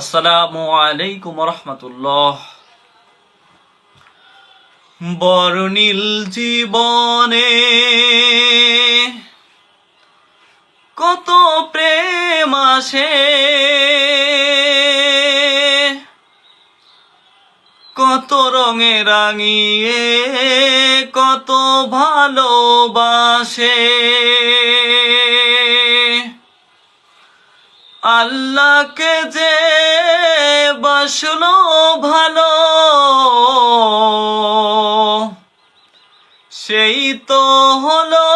আসসালামু আলাইকুম রহমতুল্লাহ। বর্ণিল জীবনে কত প্রেম আসে কত রঙে রাঙিয়ে কত ভালোবাসে। আল্লাহকে যে বাসলো ভালো, সেই তো হলো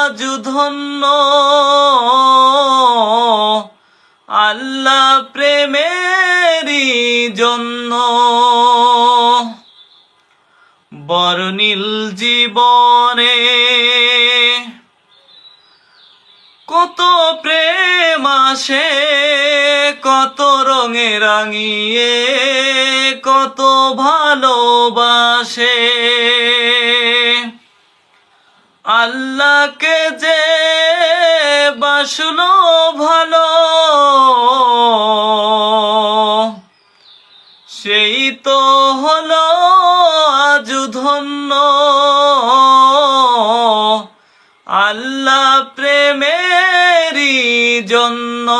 আজ ধন্য। আল্লাহ প্রেমেরই জন্য বর্ণিল জীবনে কত প্রেম আসে কত রঙে রাঙিয়ে কত ভালোবাসে। আল্লাহকে যে বাসলো ভালো সেই আল্লাহ প্রেমেরই জন্য।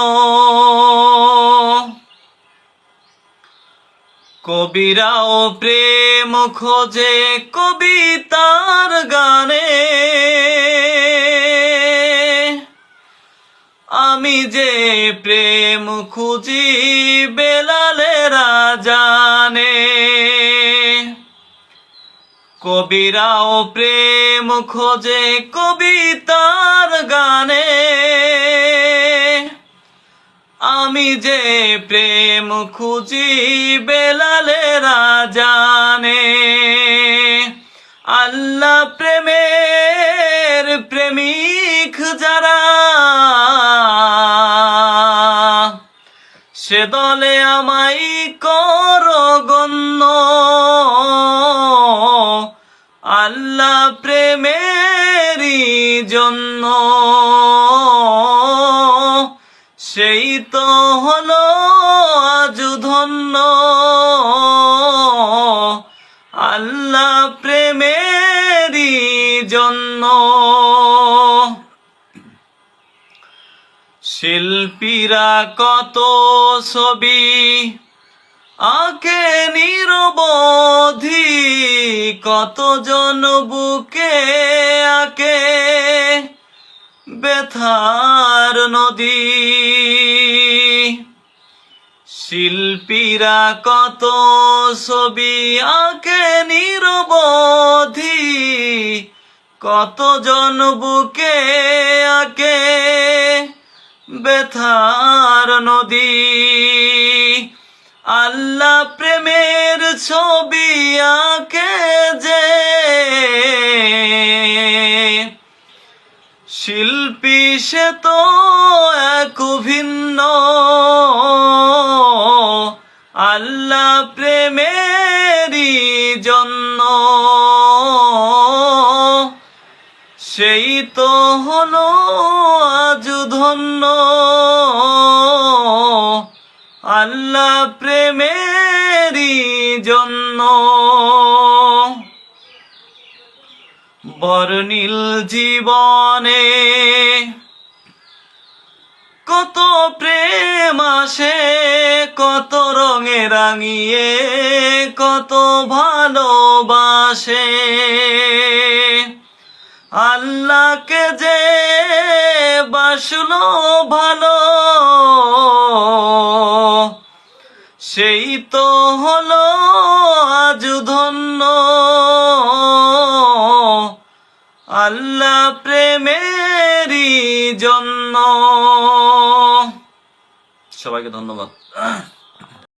কবিরাও প্রেম খোঁজে কবিতার গানে। আমি যে প্রেম খুঁজি বেলালেরা জানে কবিরাও প্রেম খোঁজে কবিতার গানে। আমি যে প্রেম খুঁজি বেলালেরা জানে আল্লাহ প্রেমের প্রেমিক যারা, সে দলে আমাই কর গণ্য। জন্য। সেই তো হলো আজ ধন্য। আল্লাহ প্রেমেরই জন্য। শিল্পীরা কত ছবি আঁকে নিরবধি। কতজন বুকে আঁকে? বেথার নদী। শিল্পীরা কত ছবি আঁকে নিরবধি? কতজন বুকে আঁকে? বেথার নদী। আল্লাহ প্রেমের ছবি আঁকে যে। শিল্পী সে তো এক ভিন্ন আল্লাহ প্রেমেরই জন্য। সেই তো হলো আজ ধন্য। জন্য। বর্ণিল জীবনে কত প্রেম আসে, কত রঙে রাঙিয়ে, কত ভালোবাসে। আল্লাহকে যে বাসলো ভালো সেই তো হলো আজ ধন্য। আল্লাহ প্রেমেরই জন্য। সবাইকে ধন্যবাদ।